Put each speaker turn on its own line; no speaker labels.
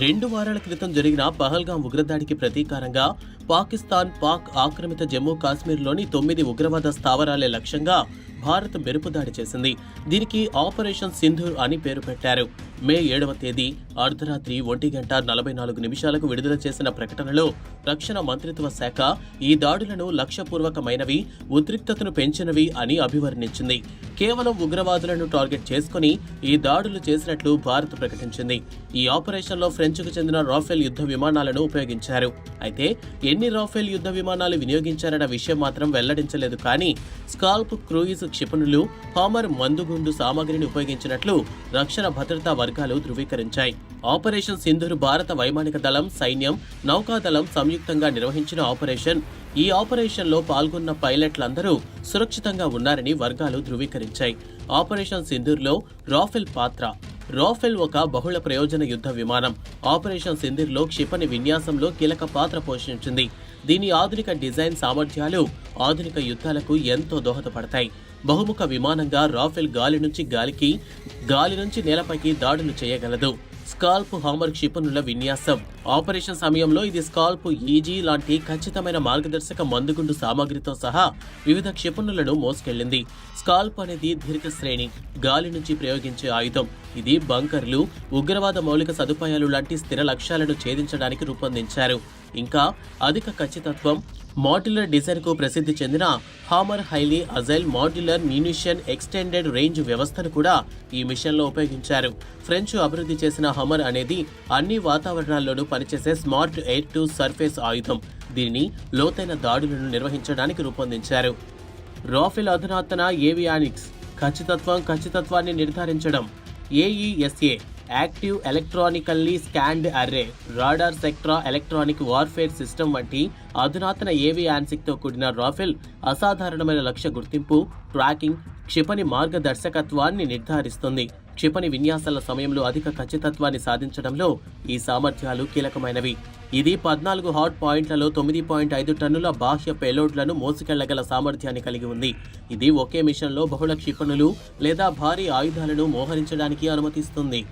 రెండు వారాల క్రితం జరిగిన పహల్గాం ఉగ్రదాడికి ప్రతీకారంగా పాకిస్తాన్ పాక్ ఆక్రమిత జమ్మూ కాశ్మీర్లోని తొమ్మిది ఉగ్రవాద స్థావరాలే లక్ష్యంగా భారత్ మెరుపు దాడి చేసింది. దీనికి ఆపరేషన్ సింధూర్ అని పేరు పెట్టారు. మే ఏడవ తేదీ అర్ధరాత్రి ఒంటి గంట నలభై నాలుగు నిమిషాలకు విడుదల చేసిన ప్రకటనలో రక్షణ మంత్రిత్వ శాఖ ఈ దాడులను లక్ష్యపూర్వకమైనవి ఉద్రిక్తతను పెంచినవి అని అభివర్ణించింది. కేవలం ఉగ్రవాదులను టార్గెట్ చేసుకుని ఈ దాడులు చేసినట్లు భారత్ ప్రకటించింది. ఈ ఆపరేషన్లో ఫ్రెంచ్కు చెందిన రాఫెల్ యుద్ధ విమానాలను ఉపయోగించారు. అయితే ఎన్ని రాఫెల్ యుద్ధ విమానాలు వినియోగించారన్న విషయం మాత్రం వెల్లడించలేదు కానీ స్కాల్ప్ క్రూయిజ్ క్షిపణులు హామర్ మందుగుండు సామగ్రిని ఉపయోగించినట్లు రక్షణ భద్రతా వర్గాలు ధృవీకరించాయి. ఆపరేషన్ సింధూర్ భారత వైమానిక దళం సైన్యం నౌకాదళం సంయుక్తంగా నిర్వహించిన ఆపరేషన్. ఈ ఆపరేషన్లో పాల్గొన్న పైలట్లందరూ సురక్షితంగా ఉన్నారని వర్గాలు ధృవీకరించాయి. ఆపరేషన్ సింధూర్లో రాఫెల్ పాత్ర. రాఫెల్ ఒక బహుళ ప్రయోజన యుద్ధ విమానం. ఆపరేషన్ సింధూర్లో క్షిపణి విన్యాసంలో కీలక పాత్ర పోషించింది. దీని ఆధునిక డిజైన్ సామర్థ్యాలు ఆధునిక యుద్ధాలకు ఎంతో దోహదపడతాయి. బహుముఖ విమానంగా రాఫెల్ గాలి నుంచి గాలికి గాలి నుంచి నేలపైకి దాడులు చేయగలదు. స్కాల్ప్ హామర్ క్షిపణుల విన్యాసం. ఆపరేషన్ సమయంలో ఇది స్కాల్ప్ ఈజీ లాంటి ఖచ్చితమైన మార్గదర్శక మందుగుండు సామాగ్రితో సహా వివిధ క్షిపణులను మోసుకెళ్ళింది స్కాల్ప్ అనేది దీర్ఘ శ్రేణి గాలి నుంచి ప్రయోగించే ఆయుధం. ఇది బంకర్లు ఉగ్రవాద మౌలిక సదుపాయాలు లాంటి స్థిర లక్ష్యాలను ఛేదించడానికి రూపొందించారు. ఇంకా అధిక ఖచ్చితత్వం మాడ్యులర్ డిజైన్కు ప్రసిద్ధి చెందిన hammer highly agile modular munition extended range వ్యవస్థను కూడా ఈ మిషన్లో ఉపయోగించారు. ఫ్రెంచ్ అభివృద్ధి చేసిన హమర్ అనేది అన్ని వాతావరణాల్లోనూ పనిచేసే స్మార్ట్ ఎయిర్ టు సర్ఫేస్ ఆయుధం. దీనిని లోతైన దాడులను నిర్వహించడానికి రూపొందించారు. రాఫెల్ అధునాతన ఏవియానిక్స్ ఖచ్చితత్వం ఖచ్చితత్వాన్ని నిర్ధారించడం. AESA active electronically scanned array radar spectra electronic warfare system వంటి అధునాతన ఏవియాన్సిక్తో కూడిన రాఫెల్ అసాధారణమైన లక్ష్య గుర్తింపు ట్రాకింగ్ క్షిపణి మార్గదర్శకత్వాన్ని నిర్ధారిస్తుంది. క్షిపణి విన్యాసాల సమయంలో అధిక ఖచ్చితత్వాన్ని సాధించడంలో ఈ సామర్థ్యాలు కీలకమైనవి. ఇది పద్నాలుగు హాట్ పాయింట్లలో తొమ్మిది పాయింట్ ఐదు టన్నుల బాహ్య పేలోడ్లను మోసుకెళ్ళగల సామర్థ్యాన్ని కలిగి ఉంది. ఇది ఒకే మిషన్లో బహుళ క్షిపణులు లేదా భారీ ఆయుధాలను మోహరించడానికి అనుమతిస్తుంది.